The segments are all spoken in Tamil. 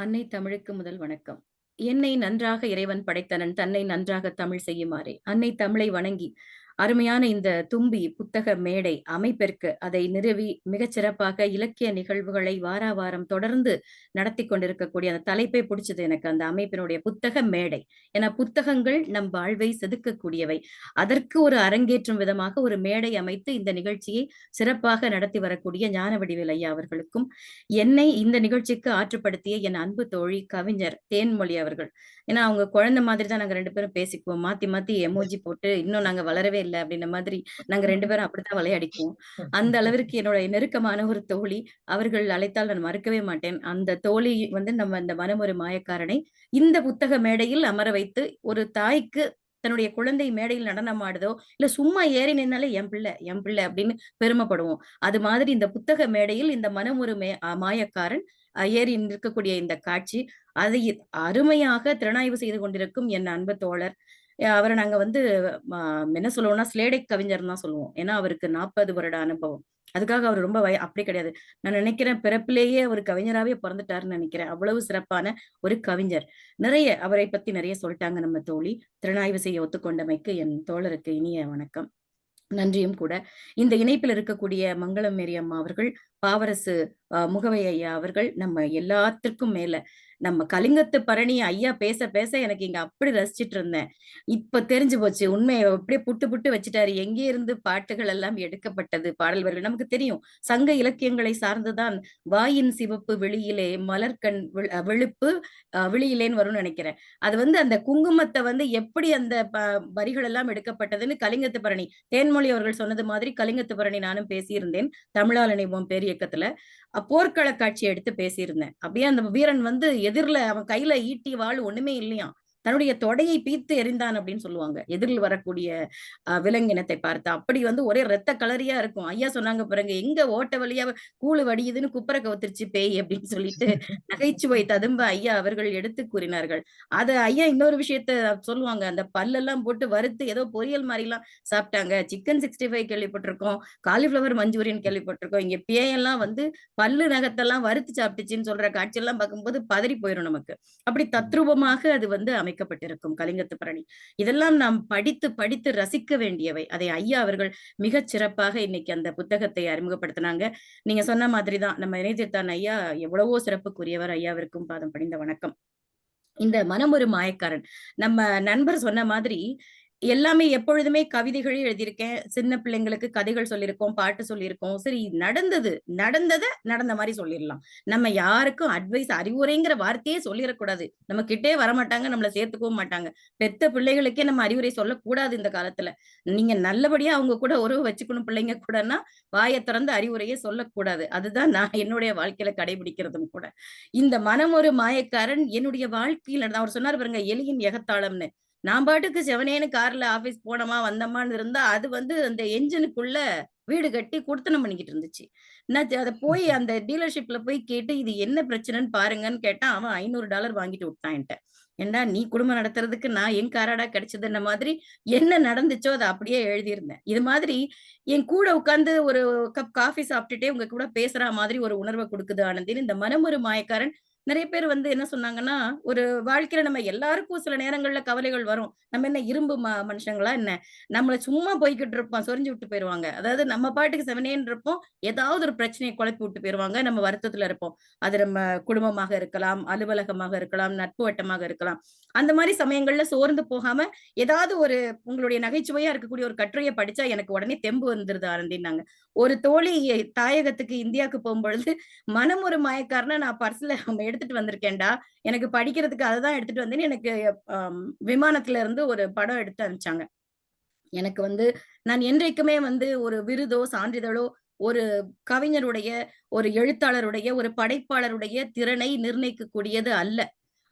அன்னை தமிழுக்கு முதல் வணக்கம். என்னை நன்றாக இறைவன் படைத்தனன் தன்னை நன்றாக தமிழ் செய்யுமாறே. அன்னை தமிழை வணங்கி, அருமையான இந்த தும்பி புத்தக மேடை அமைப்பிற்கு அதை நிறுவி மிகச் சிறப்பாக இலக்கிய நிகழ்வுகளை வார வாரம் தொடர்ந்து நடத்தி கொண்டிருக்கக்கூடிய அந்த தலைப்பே பிடிச்சது எனக்கு அந்த அமைப்பினுடைய புத்தக மேடை. ஏன்னா புத்தகங்கள் நம் வாழ்வை செதுக்கக்கூடியவை. அதற்கு ஒரு அரங்கேற்றும் விதமாக ஒரு மேடை அமைத்து இந்த நிகழ்ச்சியை சிறப்பாக நடத்தி வரக்கூடிய ஞானவடிவேல் ஐயா அவர்களுக்கும், என்னை இந்த நிகழ்ச்சிக்கு ஆற்றுப்படுத்திய என் அன்பு தோழி கவிஞர் தேன்மொழி அவர்கள். ஏன்னா அவங்க குழந்தை மாதிரி தான் நாங்க ரெண்டு பேரும் பேசிக்குவோம். மாத்தி மாத்தி எமோஜி போட்டு இன்னும் நாங்க வளரவே இல்ல அப்படின்ன மாதிரி நாங்க 2 பேரும் அப்படித்தான் விளையாடிக்குவோம். அந்த அளவிற்கு என்னுடைய நெருக்கமான ஒரு தோழி. அவர்கள் அழைத்தால் நான் மறுக்கவே மாட்டேன். அந்த தோழி வந்து நம்ம இந்த மனம் ஒரு மாயக்காரனை இந்த புத்தக மேடையில் அமர வைத்து ஒரு தாய்க்கு தன்னுடைய குழந்தை மேடையில் நடனம் ஆடுதோ, இல்ல சும்மா ஏறி நின்னாலே என் பிள்ளை, என் பிள்ளை அப்படின்னு பெருமைப்படுவோம். அது மாதிரி இந்த புத்தக மேடையில் இந்த மனம் ஒரு மே மாயக்காரன் ஏறி நிற்கக்கூடிய இந்த காட்சி, அதை அருமையாக திறனாய்வு செய்து கொண்டிருக்கும் என் அன்பு தோழர். அவரை நாங்க வந்து என்ன சொல்லுவோம்னா, ஸ்லேடை கவிஞர் தான் சொல்லுவோம். ஏன்னா அவருக்கு 40 வருட அனுபவம். அதுக்காக அவர் ரொம்ப வய அப்படி கிடையாது. நான் நினைக்கிறேன் பிறப்பிலேயே அவர் கவிஞராவே பிறந்துட்டாருன்னு நினைக்கிறேன் அவ்வளவு சிறப்பான ஒரு கவிஞர். நிறைய அவரை பத்தி நிறைய சொல்லிட்டாங்க நம்ம தோழி. திறனாய்வு செய்ய ஒத்துக்கொண்டமைக்கு என் தோழருக்கு இனிய வணக்கம். நன்றியும் கூட. இந்த இணைப்பில் இருக்கக்கூடிய மங்களம் மேரியம்மா அவர்கள், பாவரசு முகவை ஐயா அவர்கள், நம்ம எல்லாத்துக்கும் மேல நம்ம கலிங்கத்து பரணி ஐயா பேச பேச எனக்கு இங்க அப்படி ரசிச்சுட்டு இருந்தேன். இப்ப தெரிஞ்சு போச்சு. உண்மைய அப்படியே புட்டு புட்டு வச்சுட்டாரு. எங்கே இருந்து பாட்டுகள் எல்லாம் எடுக்கப்பட்டது, பாடல் வரிகள். நமக்கு தெரியும். சங்க இலக்கியங்களை சார்ந்துதான் "வாயின் சிவப்பு வெளியிலே மலர்கண் விழ் விழுப்பு விழியிலேன்னு" வரும்னு நினைக்கிறேன் அது வந்து அந்த குங்குமத்தை வந்து எப்படி அந்த ப வரிகள் எல்லாம் எடுக்கப்பட்டதுன்னு கலிங்கத்து பரணி. தேன்மொழி அவர்கள் சொன்னது மாதிரி கலிங்கத்து பரணி நானும் பேசியிருந்தேன். தமிழால் பெரிய இயக்கத்துல போர்க்கள காட்சி எடுத்து பேசியிருந்தேன். அப்படியே அந்த வீரன் வந்து எதிர்ல அவன் கையில ஈட்டி, வாழ் ஒண்ணுமே இல்லையாம். தன்னுடைய தொடையை பீத்து எரிந்தான் அப்படின்னு சொல்லுவாங்க. எதிரில் வரக்கூடிய விலங்கினத்தை பார்த்து. அப்படி வந்து ஒரே ரத்த கலரியா இருக்கும். ஐயா சொன்னாங்க பாருங்க, "எங்க ஓட்ட வழியா கூழு வடியுதுன்னு குப்புற கவுத்துருச்சு பேய்" அப்படின்னு சொல்லிட்டு நகைச்சுவை ததும்ப ஐயா அவர்கள் எடுத்து கூறினார்கள். அத ஐயா இன்னொரு விஷயத்த சொல்லுவாங்க. அந்த பல்லெல்லாம் போட்டு வறுத்து ஏதோ பொரியல் மாதிரி எல்லாம் சாப்பிட்டாங்க சிக்கன் 65 கேள்விப்பட்டிருக்கோம். காலிஃபிளவர் மஞ்சூரியன் கேள்விப்பட்டிருக்கோம். இங்க பேயெல்லாம் வந்து பல்லு நகத்தெல்லாம் வறுத்து சாப்பிட்டுச்சுன்னு சொல்ற காட்சியெல்லாம் பார்க்கும்போது பதறி போயிரும் நமக்கு. அப்படி தத்ரூபமாக அது வந்து அமைக்கப்பட்டிருக்கும் கலிங்கத்து பரணி. இதெல்லாம் நாம் படித்து படித்து ரசிக்க வேண்டியவை. அதை ஐயா அவர்கள் மிகச் சிறப்பாக இன்னைக்கு அந்த புத்தகத்தை அறிமுகப்படுத்தினாங்க நீங்க சொன்ன மாதிரிதான் நம்ம இணைத்தீர்த்தான் ஐயா எவ்வளவோ சிறப்புக்குரியவர். ஐயாவிற்கும் பாதம் படிந்த வணக்கம். இந்த மனம் ஒரு மாயக்காரன். நம்ம நண்பர் சொன்ன மாதிரி எல்லாமே எப்பொழுதுமே கவிதைகள் எழுதியிருக்கேன். சின்ன பிள்ளைங்களுக்கு கதைகள் சொல்லியிருக்கோம், பாட்டு சொல்லியிருக்கோம். சரி நடந்தது, நடந்ததை நடந்த மாதிரி சொல்லிடலாம் நம்ம யாருக்கும் அட்வைஸ் அறிவுரைங்கிற வார்த்தையே சொல்லிடக்கூடாது நம்ம கிட்டயே வரமாட்டாங்க. நம்மளை சேர்த்துக்கவும் மாட்டாங்க. பெத்த பிள்ளைகளுக்கே நம்ம அறிவுரை சொல்லக்கூடாது இந்த காலத்துல. நீங்க நல்லபடியா அவங்க கூட உறவு வச்சுக்கணும் பிள்ளைங்க கூடன்னா, வாயை திறந்து அறிவுரையே சொல்லக்கூடாது. அதுதான் நான் என்னுடைய வாழ்க்கையில கடைபிடிக்கிறதும் கூட. இந்த மனம் ஒரு மாயக்காரன் என்னுடைய வாழ்க்கையில நடந்த அவர் சொன்னாரு பாருங்க, எலியின் எகத்தாளம்னு நான் பாட்டுக்கு செவனேன்னு கார்ல ஆஃபீஸ் போனோமா, வந்தோமான்னு இருந்தா, அது வந்து அந்த என்ஜினுக்குள்ள வீடு கட்டி குடித்தனம் பண்ணிக்கிட்டு இருந்துச்சு. என்னாச்சு அத போய் அந்த டீலர்ஷிப்ல போய் கேட்டு, "இது என்ன பிரச்சனைன்னு பாருங்கன்னு" கேட்டா, அவன் $500 வாங்கிட்டு விட்டான் என்ட்ட. ஏன்டா நீ குடும்பம் நடத்துறதுக்கு நான் என் காராடா கிடைச்சதுன்ன மாதிரி என்ன நடந்துச்சோ அத அப்படியே எழுதியிருந்தேன். இது மாதிரி என் கூட உட்கார்ந்து ஒரு கப் காஃபி சாப்பிட்டுட்டே உங்க கூட பேசுறா மாதிரி ஒரு உணர்வ குடுக்குது ஆனந்தின்னு, இந்த மனம் ஒரு மாயக்காரன் நிறைய பேர் வந்து என்ன சொன்னாங்கன்னா, ஒரு வாழ்க்கையில நம்ம எல்லாருக்கும் சில நேரங்கள்ல கவலைகள் வரும். நம்ம என்ன இரும்பு ம மனுஷங்களா என்ன? நம்மள சும்மா போய்கிட்டு இருப்போம். சொரிஞ்சு விட்டு போயிருவாங்க. அதாவது நம்ம பாட்டுக்கு செவனேன்னு இருப்போம். ஏதாவது ஒரு பிரச்சனையை குழப்பி விட்டு போயிருவாங்க. நம்ம வருத்தத்துல இருப்போம். அது நம்ம குடும்பமாக இருக்கலாம், அலுவலகமாக இருக்கலாம், நட்பு வட்டமாக இருக்கலாம். அந்த மாதிரி சமயங்கள்ல சோர்ந்து போகாம, ஏதாவது ஒரு உங்களுடைய நகைச்சுவையா இருக்கக்கூடிய ஒரு கட்டுரையை படிச்சா எனக்கு உடனே தெம்பு வந்துருது ஆனந்தின்னாங்க. ஒரு தோழி தாயகத்துக்கு இந்தியாவுக்கு போகும்பொழுது மனம் ஒரு மயக்காரனா நான் பர்ஸ்ல எடுத்துட்டு வந்திருக்கேன்டா. எனக்கு படிக்கிறதுக்கு அததான் எடுத்துட்டு வந்தேன்னு எனக்கு விமானத்துல இருந்து ஒரு படம் எடுத்து அனுப்பிச்சாங்க. எனக்கு வந்து நான் என்றைக்குமே வந்து ஒரு விருதோ, சான்றிதழோ ஒரு கவிஞருடைய, ஒரு எழுத்தாளருடைய, ஒரு படைப்பாளருடைய திறனை நிர்ணயிக்கக்கூடியது அல்ல.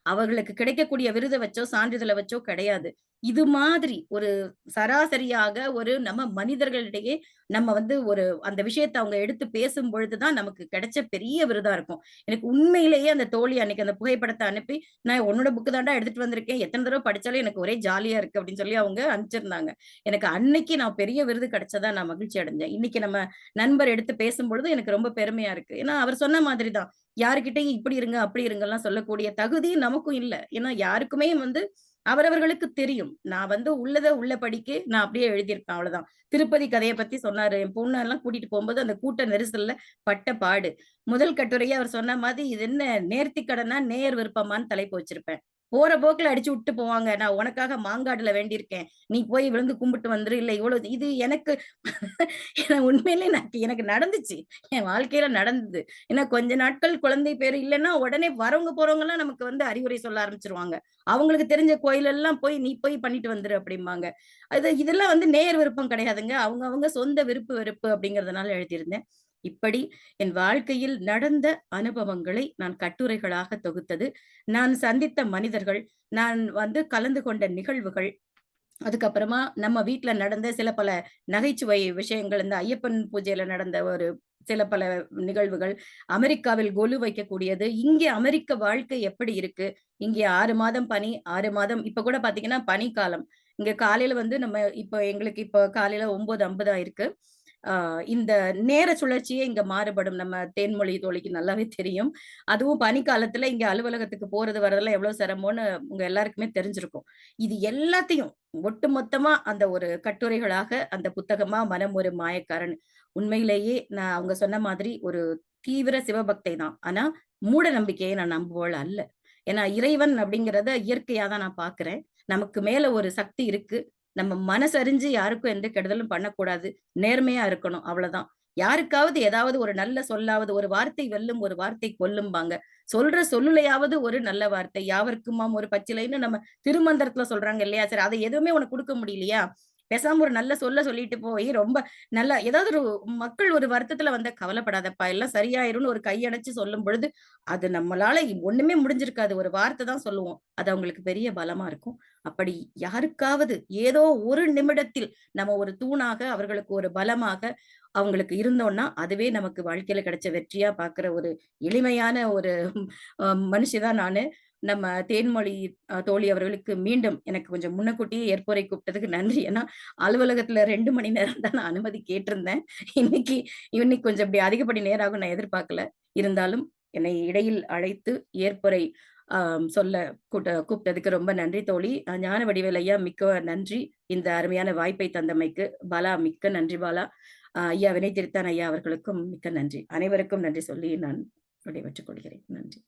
அவர்களுக்கு கிடைக்கக்கூடிய விருத வச்சோ, சான்றிதழை வச்சோ கிடையாது. இது மாதிரி ஒரு சராசரியாக ஒரு நம்ம மனிதர்களிடையே நம்ம வந்து ஒரு அந்த விஷயத்த அவங்க எடுத்து பேசும் பொழுதுதான் நமக்கு கிடைச்ச பெரிய விருதா இருக்கும். எனக்கு உண்மையிலேயே அந்த தோழி அன்னைக்கு அந்த புகைப்படத்தை அனுப்பி, "நான் உன்னோட புக்கு தாண்டா எடுத்துட்டு வந்திருக்கேன். எத்தனை தடவை படிச்சாலும் எனக்கு ஒரே ஜாலியா இருக்கு." அப்படின்னு சொல்லி அவங்க அனுப்பிச்சிருந்தாங்க. எனக்கு அன்னைக்கு நான் பெரிய விருது கிடைச்சதா நான் மகிழ்ச்சி அடைஞ்சேன். இன்னைக்கு நம்ம நண்பர் எடுத்து பேசும்பொழுது எனக்கு ரொம்ப பெருமையா இருக்கு. ஏன்னா அவர் சொன்ன மாதிரி தான். இப்படி இருங்க, அப்படி இருங்கலாம் சொல்லக்கூடிய தகுதி நமக்கும் இல்ல. ஏன்னா யாருக்குமே வந்து அவரவர்களுக்கு தெரியும். நான் வந்து உள்ளதை உள்ளபடிக்கு நான் அப்படியே எழுதியிருப்பேன் அவ்வளவுதான். திருப்பதி கதையை பத்தி சொன்னாரு. என் பொண்ணெல்லாம் கூட்டிட்டு போகும்போது அந்த கூட்ட நெரிசல்ல பட்ட பாடு. முதல் கட்டுரையே அவர் சொன்ன மாதிரி, "இது என்ன நேர்த்தி கடனா, நேயர் விருப்பமான்னு" தலைப்பு வச்சிருப்பேன். போற போக்குல அடிச்சு விட்டு போவாங்க. நான் உனக்காக மாங்காடுல வேண்டியிருக்கேன். நீ போய் விழுந்து கும்பிட்டு வந்துரு. இல்ல இவ்வளவு இது எனக்கு ஏன்னா உண்மையிலே எனக்கு எனக்கு நடந்துச்சு. என் வாழ்க்கையில நடந்தது. ஏன்னா கொஞ்ச நாட்கள் குழந்தை பேரு இல்லைன்னா உடனே வரவங்க போறவங்க எல்லாம் நமக்கு வந்து அறிவுரை சொல்ல ஆரம்பிச்சிருவாங்க அவங்களுக்கு தெரிஞ்ச கோயில் எல்லாம் போய் நீ போய் பண்ணிட்டு வந்துரு அப்படிம்பாங்க. அது இதெல்லாம் வந்து நேர் விருப்பம் கிடையாதுங்க. அவங்க அவங்க சொந்த விருப்பு வெறுப்பு அப்படிங்கறதுனால எழுதியிருந்தேன். இப்படி என் வாழ்க்கையில் நடந்த அனுபவங்களை நான் கட்டுரைகளாக தொகுத்தது, நான் சந்தித்த மனிதர்கள், நான் வந்து கலந்து கொண்ட நிகழ்வுகள், அதுக்கப்புறமா நம்ம வீட்டுல நடந்த சில பல நகைச்சுவை விஷயங்கள், இந்த ஐயப்பன் பூஜையில நடந்த ஒரு சில பல நிகழ்வுகள், அமெரிக்காவில் கொலு வைக்கக்கூடியது, இங்கே அமெரிக்க வாழ்க்கை எப்படி இருக்கு? இங்கே ஆறு மாதம் பனி, ஆறு மாதம் இப்ப கூட பார்த்தீங்கன்னா பனிக்காலம். இங்க காலையில வந்து நம்ம இப்ப எங்களுக்கு இப்போ காலையில ஒன்பது ஐம்பதா இருக்கு இந்த நேர சுழற்சியே இங்க மாறுபடும். நம்ம தேன்மொழி தோழிக்கு நல்லாவே தெரியும். அதுவும் பனிக்காலத்துல இங்க அலுவலகத்துக்கு போறது வரதெல்லாம் எவ்வளவு சிரமம்னு உங்க எல்லாருக்குமே தெரிஞ்சிருக்கும். இது எல்லாத்தையும் ஒட்டுமொத்தமா அந்த ஒரு கட்டுரைகளாக அந்த புத்தகமா மனம் ஒரு மாயக்காரன். உண்மையிலேயே நான் அவங்க சொன்ன மாதிரி ஒரு தீவிர சிவபக்தை தான். ஆனா மூட நம்பிக்கையை நான் நம்புவோள் அல்ல. ஏன்னா இறைவன் அப்படிங்கிறத இயற்கையா தான் நான் பாக்குறேன் நமக்கு மேல ஒரு சக்தி இருக்கு. நம்ம மனசறிஞ்சு யாருக்கும் எந்த கெடுதலும் பண்ணக்கூடாது. நேர்மையா இருக்கணும். அவ்வளவுதான் யாருக்காவது ஏதாவது ஒரு நல்ல சொல்லாவது, ஒரு வார்த்தை வெல்லும், ஒரு வார்த்தை கொல்லும்பாங்க. சொல்ற சொல்லுலையாவது ஒரு நல்ல வார்த்தை. யாவருக்குமாம் ஒரு பச்சிலைன்னு நம்ம திருமந்திரத்துல சொல்றாங்க இல்லையா? சரி அத எதுவுமே உனக்கு கொடுக்க முடியலையா? பேசாம ஒரு நல்ல சொல்ல சொல்லிட்டு போய் ரொம்ப நல்லா ஏதாவது ஒரு மக்கள் ஒரு வருத்தத்துல வந்த கவலைப்படாதப்பா, எல்லாம் சரியாயிரும்னு ஒரு கையடைச்சு சொல்லும் பொழுது, அது நம்மளால ஒண்ணுமே முடிஞ்சிருக்காது. ஒரு வார்த்தை தான் சொல்லுவோம். அது அவங்களுக்கு பெரிய பலமா இருக்கும். அப்படி யாருக்காவது ஏதோ ஒரு நிமிடத்தில் நம்ம ஒரு தூணாக, அவர்களுக்கு ஒரு பலமாக அவங்களுக்கு இருந்தோம்னா, அதுவே நமக்கு வாழ்க்கையில கிடைச்ச வெற்றியா பாக்குற ஒரு எளிமையான ஒரு மனுஷதான் நானு. நம்ம தேன்மொழி தோழி அவர்களுக்கு மீண்டும் எனக்கு கொஞ்சம் முன்னக்கூட்டியே ஏற்புரை கூப்பிட்டதுக்கு நன்றி. ஏன்னா அலுவலகத்துல ரெண்டு மணி நேரம் தான் நான் அனுமதி கேட்டிருந்தேன். இன்னைக்கு இன்னைக்கு கொஞ்சம் இப்படி அதிகப்படி நேரம் ஆகும் நான் எதிர்பார்க்கல. இருந்தாலும் என்னை இடையில் அழைத்து ஏற்புரை சொல்ல கூட்ட கூப்பிட்டதுக்கு ரொம்ப நன்றி தோழி. ஞான வடிவேல் ஐயா மிக்க நன்றி. இந்த அருமையான வாய்ப்பை தந்தமைக்கு. பாலா மிக்க நன்றி பாலா. ஐயா வினை திருத்தான் ஐயா அவர்களுக்கும் மிக்க நன்றி. அனைவருக்கும் நன்றி சொல்லி நான் விடைபெற்றுக் கொள்கிறேன். நன்றி.